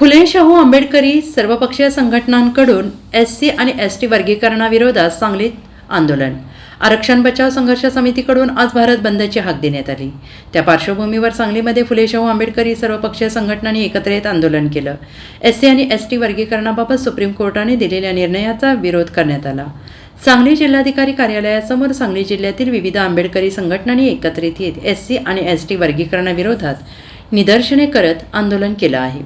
फुले शाहू आंबेडकरी सर्वपक्षीय संघटनांकडून एस सी आणि एस टी वर्गीकरणाविरोधात सांगलीत आंदोलन. आरक्षण बचाव संघर्ष समितीकडून आज भारत बंदची हाक देण्यात आली. त्या पार्श्वभूमीवर सांगलीमध्ये फुले शाहू आंबेडकरी सर्वपक्षीय संघटनांनी एकत्र येत आंदोलन केलं. एस सी आणि एस टी वर्गीकरणाबाबत सुप्रीम कोर्टाने दिलेल्या निर्णयाचा विरोध करण्यात आला. सांगली जिल्हाधिकारी कार्यालयासमोर सांगली जिल्ह्यातील विविध आंबेडकरी संघटनांनी एकत्रित येत एस सी आणि एस टी वर्गीकरणाविरोधात निदर्शने करत आंदोलन केलं आहे.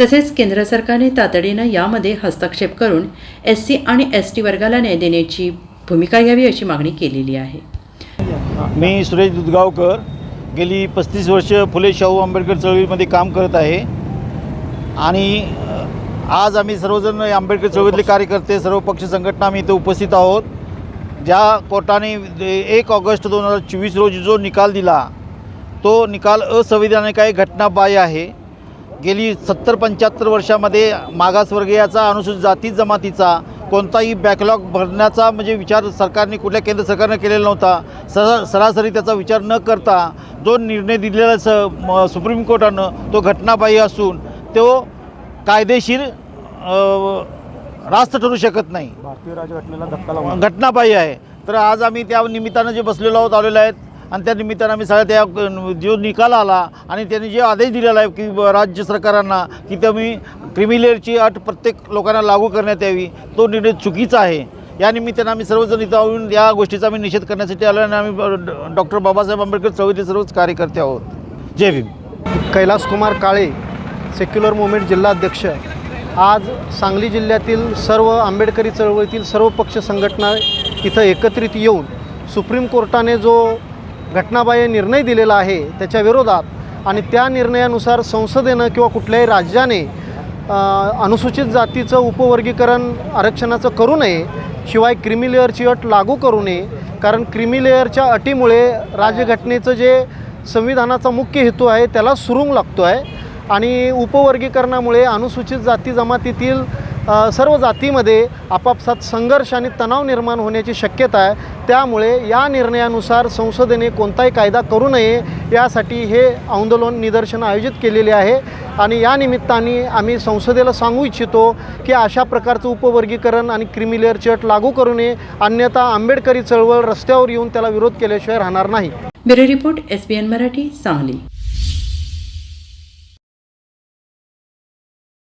तसेच केंद्र सरकारने तातडीनं यामध्ये हस्तक्षेप करून एस सी आणि एस टी वर्गाला न्याय देण्याची भूमिका घ्यावी अशी मागणी केलेली आहे. मी सुरेश दुधगावकर गेली पस्तीस वर्ष फुले शाहू आंबेडकर चळवळीमध्ये काम करत आहे. आणि आज आम्ही सर्वजण आंबेडकर चळवळीतले कार्यकर्ते सर्व पक्ष संघटना आम्ही इथे उपस्थित आहोत. ज्या कोर्टाने एक ऑगस्ट दोन हजार चोवीस रोजी जो निकाल दिला तो निकाल असंविधानिक आहे घटनाबाह्य आहे. गेली सत्तर पंच्याहत्तर वर्षामध्ये मागासवर्गीयाचा अनुसूचित जाती जमातीचा कोणताही बॅकलॉग भरण्याचा म्हणजे विचार सरकारने कुठल्या केंद्र सरकारनं केलेला नव्हता. सरा सरासरी त्याचा विचार न करता जो निर्णय दिलेला स सुप्रीम कोर्टानं तो घटनाबाह्य असून तो कायदेशीर रास्त ठरू शकत नाही. भारतीय लावून घटनाबाह्य आहे. तर आज आम्ही त्या निमित्तानं जे बसलेलो आहोत आलेलो आहेत आणि त्या निमित्तानं आम्ही सगळ्या त्या जो निकाल आला आणि त्यांनी जे आदेश दिलेला आहे की राज्य सरकारांना की तुम्ही क्रिमिलेअरची अट प्रत्येक लोकांना लागू करण्यात यावी तो निर्णय चुकीचा आहे. या निमित्तानं आम्ही सर्वजण इथं येऊन या गोष्टीचा आम्ही निषेध करण्यासाठी आलो आणि आम्ही डॉक्टर बाबासाहेब आंबेडकर चळवळीचे सर्वच कार्यकर्ते आहोत. जय भीम. कैलास कुमार काळे सेक्युलर मुवमेंट जिल्हाध्यक्ष आज सांगली जिल्ह्यातील सर्व आंबेडकरी चळवळीतील सर्व पक्ष संघटना इथं एकत्रित येऊन सुप्रीम कोर्टाने जो घटनाबाह्य निर्णय दिलेला आहे त्याच्या विरोधात. आणि त्या निर्णयानुसार संसदेनं किंवा कुठल्याही राज्याने अनुसूचित जातीचं उपवर्गीकरण आरक्षणाचं करू नये शिवाय क्रिमिलेअरची अट लागू करू नये कारण क्रिमिलेअरच्या अटीमुळे राज्यघटनेचं जे संविधानाचा मुख्य हेतू आहे त्याला सुरुंग लागतो आहे आणि उपवर्गीकरणामुळे अनुसूचित जाती जमातीतील सर्व जातीमध्ये आपापसात संघर्ष आणि तणाव निर्माण होण्याची शक्यता आहे. त्यामुळे या निर्णयानुसार संसदेने कोणताही कायदा करू नये यासाठी हे आंदोलन निदर्शनं आयोजित केलेले आहे. आणि या निमित्ताने आम्ही संसदेला सांगू इच्छितो की अशा प्रकारचं उपवर्गीकरण आणि क्रिमिलेअर चट लागू करू नये. अन्यथा आंबेडकरी चळवळ रस्त्यावर येऊन त्याला विरोध केल्याशिवाय राहणार नाही. Bureau report S B N Marathi Sangli.